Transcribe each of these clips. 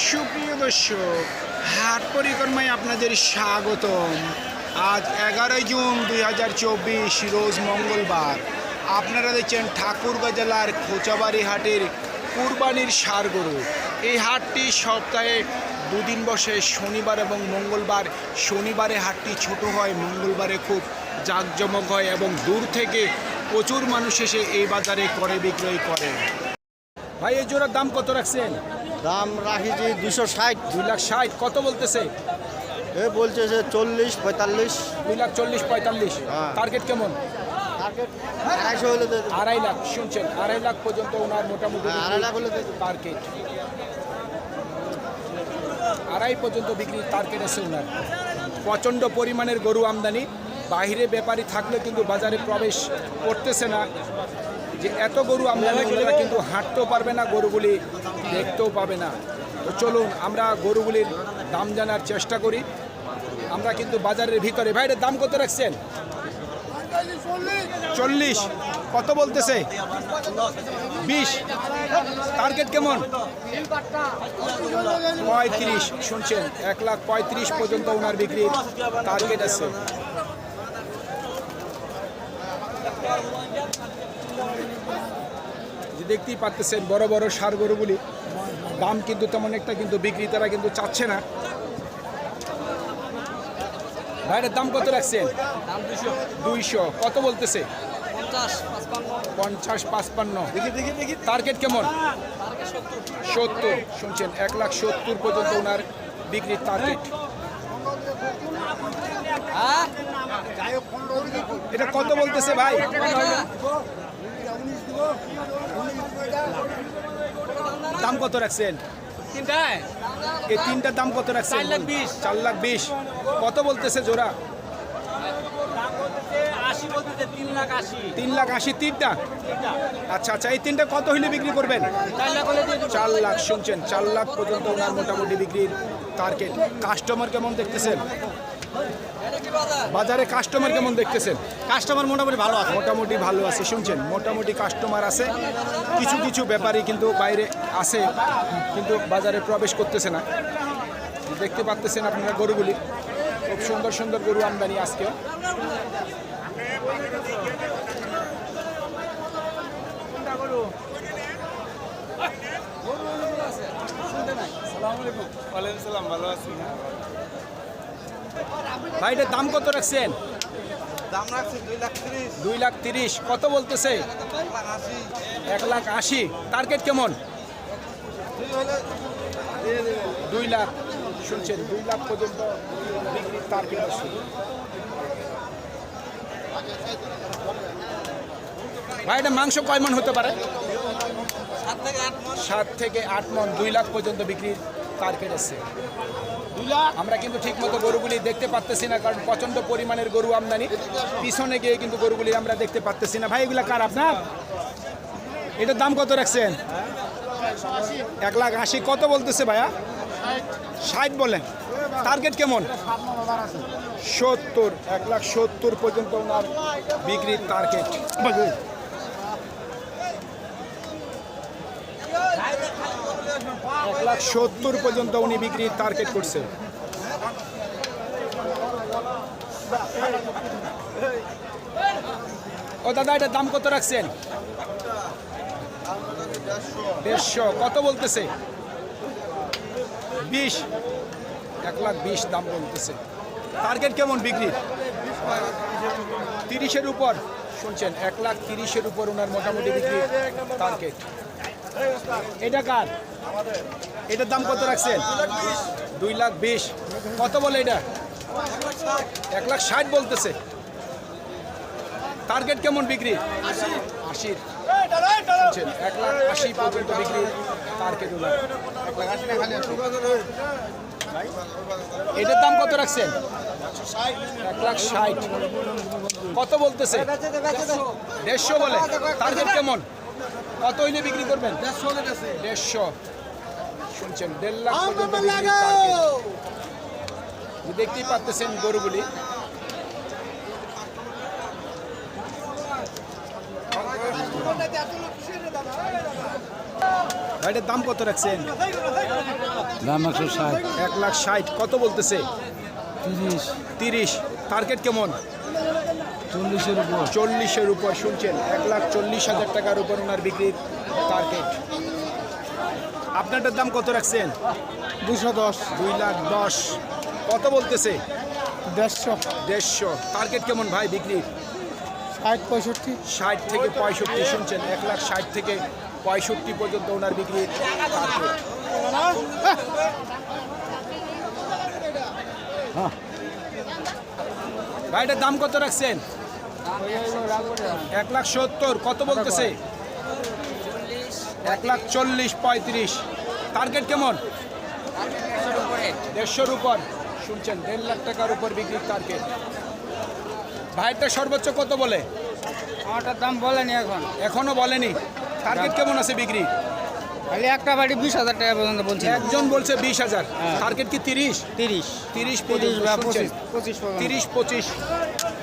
সুপ্রিয় দর্শক, হাট পরিক্রমায় আপনাদের স্বাগতম। আজ এগারোই জুন দুই হাজার চব্বিশ, রোজ মঙ্গলবার। আপনারা দেখছেন ঠাকুরগাঁ জেলার খোঁচাবাড়ি হাটের কুরবানির সার গরু। এই হাটটি সপ্তাহে দুদিন বসে, শনিবার এবং মঙ্গলবার। শনিবারে হাটটি ছোট হয়, মঙ্গলবারে খুব জাঁকজমক হয় এবং দূর থেকে প্রচুর মানুষ এসে এই বাজারে করে, বিক্রয় করে। ভাই, এই জোড়ার দাম কত রাখছেন? দাম রাখিছি দুশো ষাট। দুই লাখ ষাট কত বলতেছে? এ বলছে যে চল্লিশ পঁয়তাল্লিশ। দুই লাখ চল্লিশ পঁয়তাল্লিশ। হ্যাঁ। টার্গেট কেমন? আড়াইশো হলে আড়াই লাখ শুনছেন? আড়াই লাখ পর্যন্ত ওনার মোটামুটি হ্যাঁ, আড়াই লাখ হলে। টার্গেট আড়াই পর্যন্ত বিক্রি টার্গেট আছে ওনার। প্রচণ্ড পরিমাণের গরু আমদানি। বাইরে ব্যাপারী থাকলে কিন্তু বাজারে প্রবেশ করতেছে না। যে এত গরু আমদানি ওনারা কিন্তু হাঁটতেও পারবে না, গরুগুলি দেখতেও পাবে না। তো চলুন, আমরা গরুগুলির দাম জানার চেষ্টা করি। আমরা কিন্তু বাজারের ভিতরে। ভাইরের দাম কত রাখছেন? চল্লিশ। কত বলতেছে? বিশ। টার্গেট কেমন? পঁয়ত্রিশ। শুনছেন, এক লাখ পঁয়ত্রিশ পর্যন্ত ওনার বিক্রির টার্গেট আছে। যে দেখতেই পাচ্ছেন বড় বড় সার গরুগুলি দাম কিন্তু তেমন একটা কিন্তু বিক্রেতারা কিন্তু চাচ্ছে না। ভাইয়ের দাম কত রাখছেন? দুইশো। কত বলতেছে? পঞ্চাশ পাঁচপান্ন। টার্গেট কেমন? সত্তর। শুনছেন এক লাখ সত্তর পর্যন্ত ওনার বিক্রির টার্গেট এটা কত বলতেছে ভাই? দাম কত রাখছেন? তিনটায়? এই তিনটার দাম কত রাখছেন চার লাখ বিশ। চার লাখ বিশ। কত বলতেছে জোড়া? তিন লাখ আশি। তিনটা? আচ্ছা আচ্ছা এই তিনটা কত হইলে বিক্রি করবেন? চার লাখ শুনছেন চার লাখ পর্যন্ত ওনার মোটামুটি বিক্রির টার্গেট কাস্টমার কেমন দেখতেছেন? বাজারে কাস্টমার কেমন দেখতেছেন? কাস্টমার মোটামুটি ভালো আছে। মোটামুটি ভালো আছে শুনছেন? মোটামুটি কাস্টমার আছে। কিছু কিছু ব্যাপারী কিন্তু বাইরে আছে কিন্তু বাজারে প্রবেশ করতেছে না। দেখতে পাচ্তেছেন আপনারা গরুগুলি। খুব সুন্দর সুন্দর গরু আমদানি আজকে। ভালো আছি। ভাইটার দাম কত রাখছেন? দাম রাখছি দুই লাখ তিরিশ। দুই লাখ তিরিশ। কত বলতেছে? এক লাখ আশি। টার্গেট কেমন? দুই লাখ। শুনছেন দুই লাখ পর্যন্ত বিক্রির টার্গেট আছে। ভাই এটা মাংস কয় মন হতে পারে? সাত থেকে আট সাত থেকে আট মন দুই লাখ পর্যন্ত বিক্রির টার্গেট আছে। আমরা কিন্তু ঠিকমতো গরুগুলি দেখতে পারতেছি না কারণ প্রচণ্ড পরিমাণের গরু আমদানি। পিছনে গিয়ে কিন্তু গরুগুলি আমরা দেখতে পারতেছি না। ভাই এগুলা কার আপনার? এটার দাম কত রাখছেন? এক লাখ আশি। কত বলতেছে ভাইয়া? ষাট বলেন। টার্গেট কেমন? সত্তর এক লাখ সত্তর পর্যন্ত ওনার বিক্রির টার্গেট। এক লাখ সত্তর পর্যন্ত উনি বিক্রির টার্গেট করছে। ও দাদা এটার দাম কত রাখছেন? দেড়শো। কত বলতেছে? বিশ। এক লাখ বিশ দাম বলতেছে। টার্গেট কেমন বিক্রি? তিরিশের উপর। শুনছেন, এক লাখ তিরিশের উপর ওনার মোটামুটি বিক্রি টার্গেট এটা কার? এটার দাম কত রাখছেন? দুই লাখ বিশ। কত বলে এটা? এক লাখ ষাট বলতেছে। টার্গেট কেমন বিক্রি? আশির। এক লাখ আশি পর্যন্ত বিক্রি টার্গেট এটার দাম কত রাখছেন? এক লাখ ষাট। কত বলতেছে? দেড়শো বলে। টার্গেট কেমন? কত হইলে বিক্রি করবেন? দেড়শো শুনছেন দেড় লাখ। দেখতেই গরুগুলি। দাম কত রাখছেন? দাম একশো ষাট। এক লাখ ষাট কত বলতেছে? তিরিশ। তিরিশ। টার্গেট কেমন? চল্লিশের উপর। চল্লিশের উপর শুনছেন? এক লাখ চল্লিশ হাজার টাকার উপর ওনার বিক্রির টার্গেট আপনারটার দাম কত রাখছেন? দুশো দশ। দুই লাখ দশ। কত বলতেছে? দেড়শো। দেড়শো। টার্গেট কেমন ভাই বিক্রির? ষাট পঁয়ষট্টি। ষাট থেকে পঁয়ষট্টি শুনছেন? এক লাখ ষাট থেকে পঁয়ষট্টি পর্যন্ত ওনার বিক্রির টার্গেট ভাইটার দাম কত রাখছেন? এক লাখ সত্তর কত বলতেছে? এক লাখ চল্লিশ পঁয়ত্রিশ। টার্গেট কেমন? দেড়শোর উপর। শুনছেন দেড় লাখ টাকার উপর বিক্রির টার্গেট ভাইটা সর্বোচ্চ কত বলে? আমারটার দাম বলেনি এখন। এখনও বলেনি। টার্গেট কেমন আছে বিক্রি? খালি একটা বাড়ি বিশ হাজার টাকা পর্যন্ত বলছে একজন বলছে বিশ হাজার। টার্গেট কি তিরিশ? তিরিশ। তিরিশ বা পঁচিশ পঁচিশ তিরিশ পঁচিশ।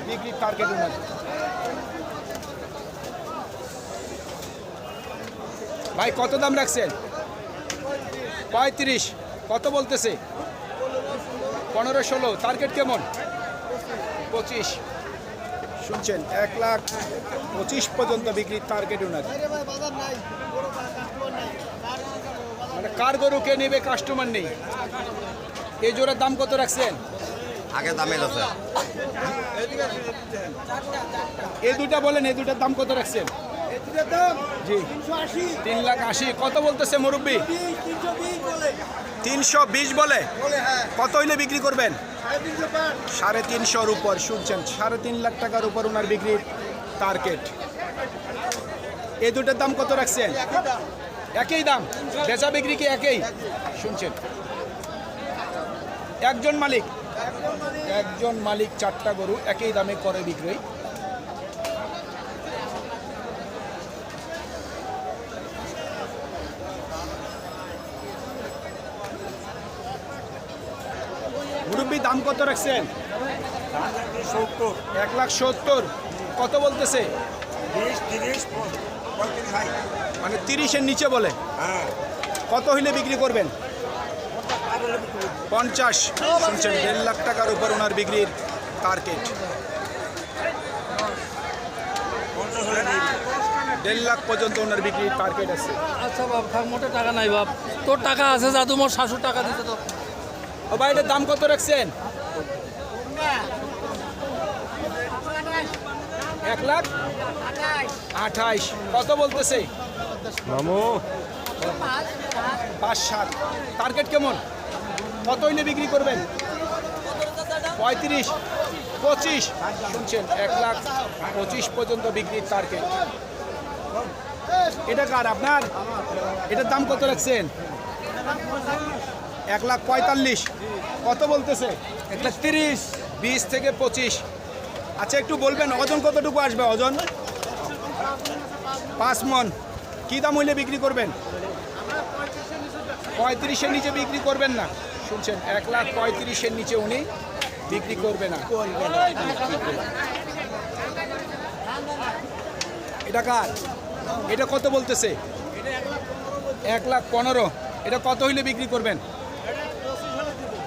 বিক্রির টার্গেট ওনার ভাই কত দাম রাখছেন? পঁয়ত্রিশ। কত বলতেছে? পনেরো ষোলো। টার্গেট কেমন? পঁচিশ। শুনছেন এক লাখ পঁচিশ পর্যন্ত বিক্রির টার্গেট ওনার মানে কার গরু কে নেবে কাস্টমার নেই? এই জোড়ার দাম কত রাখছেন? আগে দামে আছে এই দুটা বলেন, এই দুটার দাম কত রাখছেন? জি। তিন লাখ আশি, কত বলতেছে মুরব্বী? তিনশো বিশ বলে। কত হইলে বিক্রি করবেন? সাড়ে তিনশোর উপর, শুনছেন? সাড়ে তিন লাখ টাকার উপর ওনার বিক্রির টার্গেট এই দুটার দাম কত রাখছেন? একই দাম। বেচা বিক্রি কি একই? শুনছেন? একজন মালিক। একজন মালিক চারটা গরু একই দামে করে বিক্রয়। মুরব্বী দাম কত রাখছেন? এক লাখ সত্তর। কত বলতেছে? মানে তিরিশের নিচে বলে। হ্যাঁ। কত হইলে বিক্রি করবেন? পঞ্চাশ। শুনছেন দেড় লাখ টাকার উপর ওনার বিক্রির টার্গেট। দেড় লাখ পর্যন্ত ওনার বিক্রির টার্গেট আছে। আচ্ছা বাপ থাক মোটে টাকা নাই বাপ। তোর টাকা আছে যা তোমার শাশুর টাকা দিতে তো। ও ভাই এটার দাম কত রাখছেন? এক লাখ? আঠাইশ। কত বলতেছে? মামু। পাঁচ সাত। টার্গেট কেমন? কত হইলে বিক্রি করবেন? পঁয়ত্রিশ, পঁচিশ। শুনছেন, এক লাখ পঁচিশ পর্যন্ত বিক্রির টার্গেট এটা কার, আপনার? এটার দাম কত রাখছেন? এক লাখ পঁয়তাল্লিশ। কত বলতেছে? এক লাখ তিরিশ, বিশ থেকে পঁচিশ। আচ্ছা একটু বলবেন, ওজন কতটুকু আসবে ওজন? পাঁচ মন। কী দাম হইলে বিক্রি করবেন? পঁয়ত্রিশের নিচে বিক্রি করবেন না। শুনছেন, এক লাখ পঁয়ত্রিশের নিচে উনি বিক্রি করবে না। এটা কার? এটা কত বলতেছে? এক লাখ পনেরো। এটা কত হইলে বিক্রি করবেন?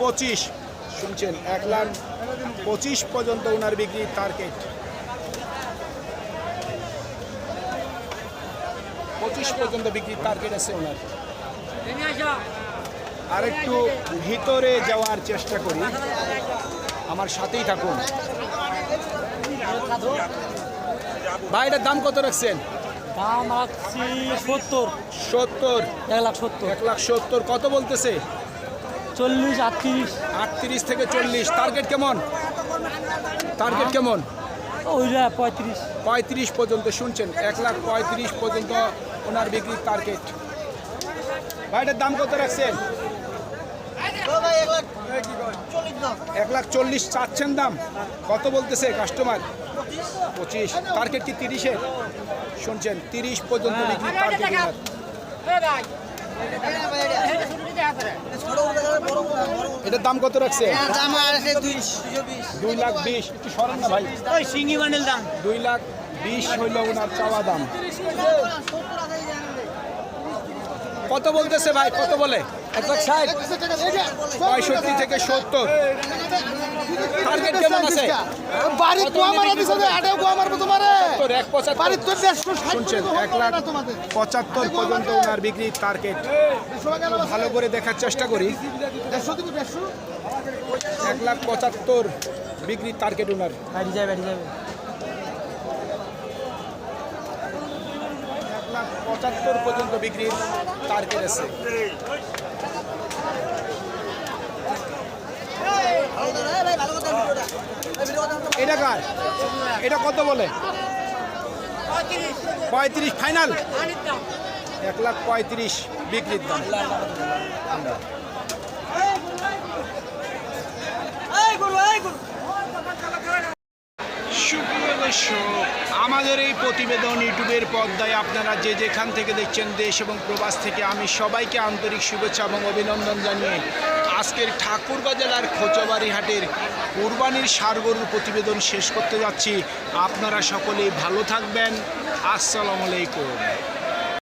পঁচিশ। শুনছেন, এক লাখ পঁচিশ পর্যন্ত ওনার বিক্রির টার্গেট পঁচিশ পর্যন্ত বিক্রির টার্গেট আছে ওনার আর একটু ভিতরে যাওয়ার চেষ্টা করি। আমার সাথেই থাকুন। ভাই এটার দাম কত রাখছেন? দাম রাখছি সত্তর। সত্তর। এক লাখ সত্তর। এক লাখ সত্তর। কত বলতেছে? চল্লিশ আটত্রিশ। আটত্রিশ থেকে চল্লিশ। টার্গেট কেমন? টার্গেট কেমন? ওইটা পঁয়ত্রিশ। পঁয়ত্রিশ পর্যন্ত শুনছেন। এক লাখ পঁয়ত্রিশ পর্যন্ত ওনার বিক্রির টার্গেট ভাইটার দাম কত রাখছেন? এক লাখ চল্লিশ চাচ্ছেন দাম। কত বলতেছে কাস্টমার পঁচিশ। টার্গেট কি তিরিশের? শুনছেন তিরিশ পর্যন্ত বিক্রির টার্গেট এটার দাম কত রাখছে? দুই লাখ বিশ। একটু সরেন না ভাই। ওই সিঙ্গি বান্ডেল দাম। দুই লাখ বিশ হইল ওনার চাওয়া দাম। কত বলতেছে ভাই? কত বলে? এক লাখ ষাট। পঁয়ষট্টি থেকে সত্তর। টার্গেট কেমন আছে? বাড়ি তো দিছে যে আটেও গো তোমারে। এক পঁচাত্তর। বাড়ি তো দেড়শো ষাট শুনছেন এক লাখ পঁচাত্তর পর্যন্ত ওনার বিক্রির টার্গেট ভালো করে দেখার চেষ্টা করি। এক লাখ পঁচাত্তর বিক্রির টার্গেট ওনার লাখ পঁচাত্তর পর্যন্ত বিক্রির টার্গেট আছে। এটা কার? এটা কত বলে? পঁয়ত্রিশ। ফাইনাল এক লাখ পঁয়ত্রিশ বিক্রির দাম। সুপ্রিয় দর্শক আমাদের এই প্রতিবেদন ইউটিউবের পর্দায় আপনারা যে যেখান থেকে দেখছেন দেশ এবং প্রবাস থেকে আমি সবাইকে আন্তরিক শুভেচ্ছা এবং অভিনন্দন জানিয়ে আজকের ঠাকুরগাঁ জেলার খোঁচাবাড়ি হাটের কুরবানির সারগরুর প্রতিবেদন শেষ করতে যাচ্ছি। আপনারা সকলেই ভালো থাকবেন। আসসালামু আলাইকুম।